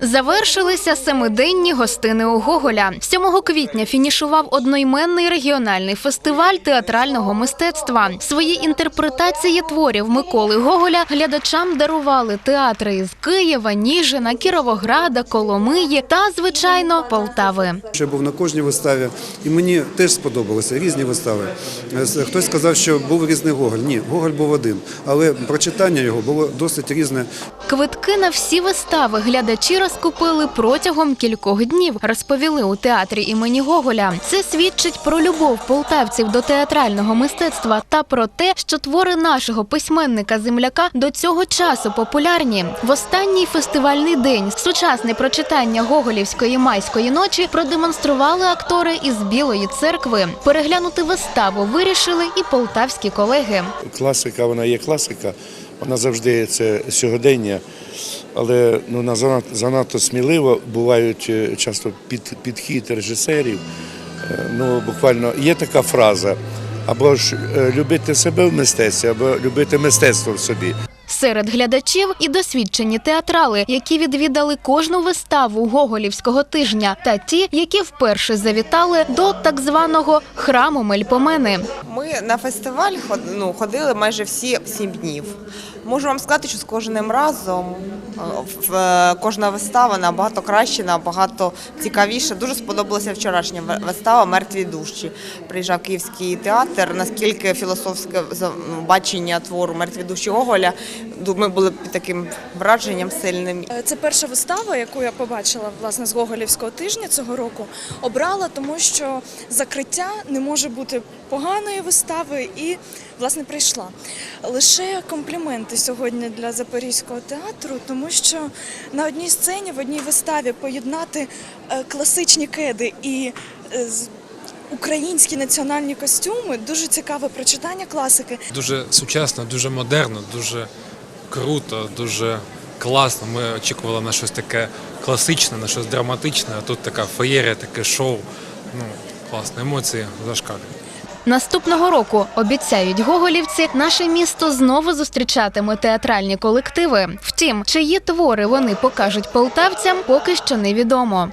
Завершилися семиденні гостини у Гоголя. 7 квітня фінішував одноіменний регіональний фестиваль театрального мистецтва. Свої інтерпретації творів Миколи Гоголя глядачам дарували театри із Києва, Ніжина, Кіровограда, Коломиї та, звичайно, Полтави. Я був на кожній виставі, і мені теж сподобалося різні вистави. Е, Хтось сказав, що був різний Гоголь. Ні, Гоголь був один, але прочитання його було досить різне. Квитки на всі вистави глядачі розкупили протягом кількох днів, розповіли у театрі імені Гоголя. Це свідчить про любов полтавців до театрального мистецтва та про те, що твори нашого письменника земляка до цього часу популярні. В останній фестивальний день сучасне прочитання Гоголівської майської ночі продемонстрували актори із Білої церкви. Переглянути виставу вирішили і полтавські колеги. Класика, вона є класика, вона завжди це сьогодення, але ну, занадто, занадто сміливо бувають е, часто під, підхід режисерів. Е, Ну, буквально є така фраза. Або ж е, любити себе в мистецтві, або любити мистецтво в собі. Серед глядачів і досвідчені театрали, які відвідали кожну виставу Гоголівського тижня, та ті, які вперше завітали до так званого храму Мельпомени. Ми на фестиваль ну, ходили майже всі сім днів. Можу вам сказати, що з кожним разом е, е, кожна вистава набагато краще, набагато цікавіше. Дуже сподобалася вчорашня ви- вистава Мертві душі. Приїжджав Київський театр. Наскільки філософське ну, бачення твору Мертві душі Гоголя. Ми були під таким враженням сильним. Е, Це перша вистава, яку я побачила власне з Гоголівського тижня цього року. Обрала, тому що закриття не може бути поганої вистави, і власне прийшла. Лише компліменти сьогодні для Запорізького театру, тому що на одній сцені в одній виставі поєднати е, класичні кеди і е, українські національні костюми дуже цікаве прочитання класики. Дуже сучасно, дуже модерно, дуже круто, дуже класно. Ми очікували на щось таке класичне, на щось драматичне, а тут така феєрія, таке шоу. Ну, класно, емоції зашкалюють. Наступного року обіцяють гоголівці, наше місто знову зустрічатиме театральні колективи. Втім, чиї твори вони покажуть полтавцям, поки що невідомо.